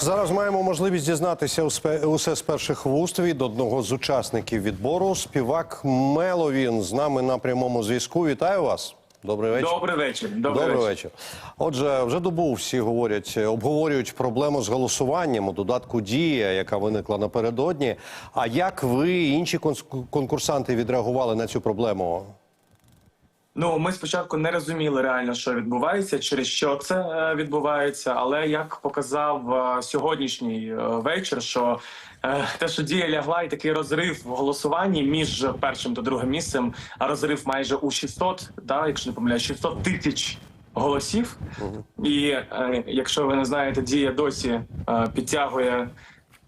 Зараз маємо можливість дізнатися усе з перших вуст від одного з учасників відбору. Співак Меловін з нами на прямому зв'язку. Вітаю вас. Добрий вечір. Добрий вечір. Добрий, Добрий вечір. вечір. Отже, вже добу всі говорять, обговорюють проблему з голосуванням у додатку Дія, яка виникла напередодні. А як ви і інші конкурсанти відреагували на цю проблему? Ну ми спочатку не розуміли реально, що відбувається, через що це е, відбувається. Але як показав е, сьогоднішній е, вечір, що те, що дія лягла, і такий розрив в голосуванні між першим та другим місцем, а розрив майже у 600, да, якщо не помиляю, 600 тисяч голосів. І е, якщо ви не знаєте, дія досі е, підтягує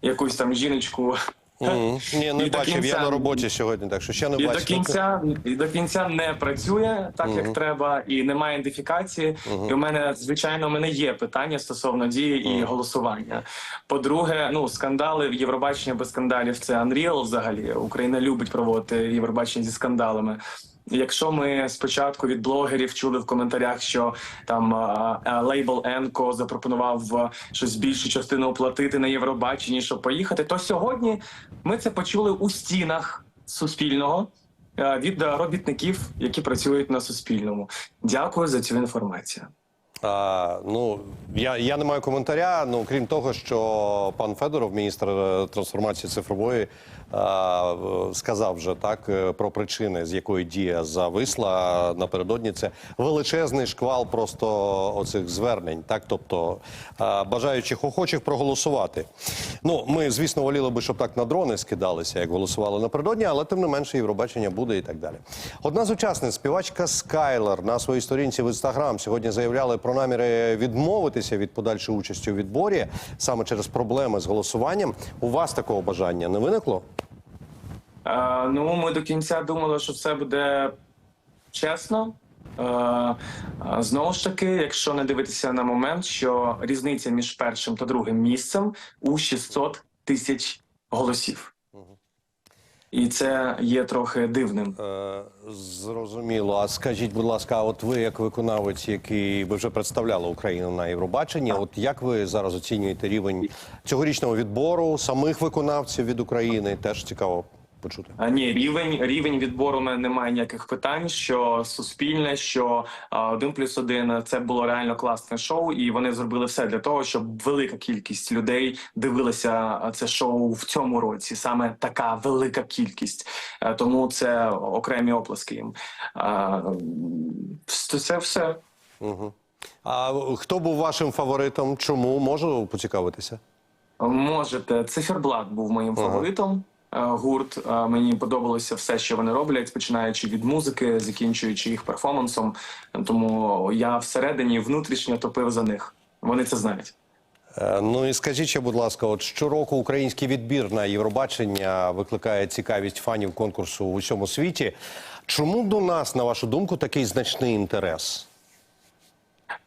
якусь там жіночку. Мгм. Ні, не І бачив. бачив. Я на роботі сьогодні, так що ще не І до кінця і до кінця не працює так, як треба, і немає ідентифікації. І у мене звичайно у мене є питання стосовно дії і голосування. По-друге, ну скандали в Євробачення без скандалів це Unreal взагалі. Україна любить проводити Євробачення зі скандалами. Якщо ми спочатку від блогерів чули в коментарях, що там лейбл Енко запропонував щось більшу частину оплатити на Євробаченні, щоб поїхати, то сьогодні ми це почули у стінах Суспільного від робітників, які працюють на Суспільному. Дякую за цю інформацію. А, ну я, я не маю коментаря. Ну крім того, що пан Федоров, міністр е, трансформації цифрової, а, сказав вже так е, про причини, з якої дія зависла напередодні. Це величезний шквал просто оцих звернень. Так, тобто а, бажаючих охочих проголосувати. Ну ми, звісно, воліли би, щоб так на дрони скидалися, як голосували напередодні, але тим не менше Євробачення буде і так далі. Одна з учасниць, співачка Скайлер, на своїй сторінці в інстаграм сьогодні заявляли про наміри відмовитися від подальшої участі у відборі саме через проблеми з голосуванням. У вас такого бажання не виникло? Е, ну, ми до кінця думали, що все буде чесно. Е, е, знову ж таки, якщо не дивитися на момент, що різниця між першим та другим місцем у 600 тисяч голосів. І це є трохи дивним. Е, зрозуміло. А скажіть, будь ласка, от ви як виконавець, який ви вже представляли Україну на Євробаченні, от як ви зараз оцінюєте рівень цьогорічного відбору самих виконавців від України? Теж цікаво почути. А, Ні, рівень рівень відбору мене немає ніяких питань. Що суспільне, що один плюс один це було реально класне шоу, і вони зробили все для того, щоб велика кількість людей дивилася це шоу в цьому році. Саме така велика кількість. Е, Тому це окремі оплески їм. А, Це все. Угу. А хто був вашим фаворитом? Чому можу поцікавитися? Можете, циферблат був моїм Ага. фаворитом. Е, Гурт Е, мені подобалося все, що вони роблять, починаючи від музики, закінчуючи їх перформансом. Тому я всередині внутрішньо топив за них. Вони це знають. Е, Ну і скажіть ще, будь ласка, от щороку український відбір на Євробачення викликає цікавість фанів конкурсу в усьому світі. Чому до нас, на вашу думку, такий значний інтерес?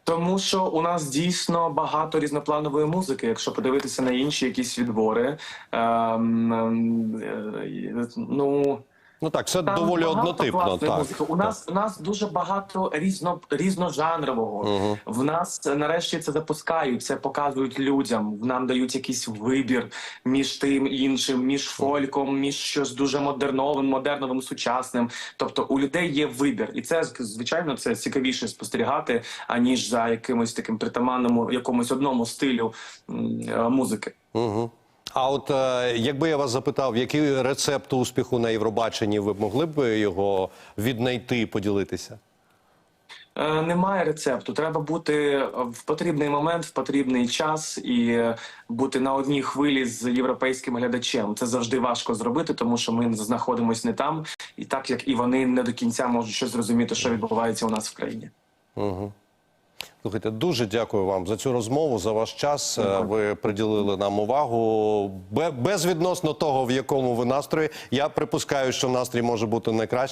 Тому що у нас дійсно багато різнопланової музики. Якщо подивитися на інші якісь відбори, ем, ем, е, ну Ну так, це Там доволі однотипно. Так. музики. У нас у нас дуже багато різно різножанрового. В нас нарешті це запускають, це показують людям. Нам дають якийсь вибір між тим іншим, між фольком, між щось дуже модерновим, модерновим, сучасним. Тобто у людей є вибір, і це звичайно це цікавіше спостерігати, аніж за якимось таким притаманному якомусь одному стилю е, музики. Угу. А от е, якби я вас запитав, який рецепт успіху на Євробаченні ви могли б його віднайти і поділитися? Е, Немає рецепту. Треба бути в потрібний момент, в потрібний час і бути на одній хвилі з європейським глядачем. Це завжди важко зробити, тому що ми знаходимося не там, і так як і вони не до кінця можуть щось зрозуміти, що відбувається у нас в країні. Угу. Слухайте, дуже дякую вам за цю розмову, за ваш час. Е, Дякую. Ви приділили нам увагу. Бе- Безвідносно того, в якому ви настрої. Я припускаю, що настрій може бути найкращим.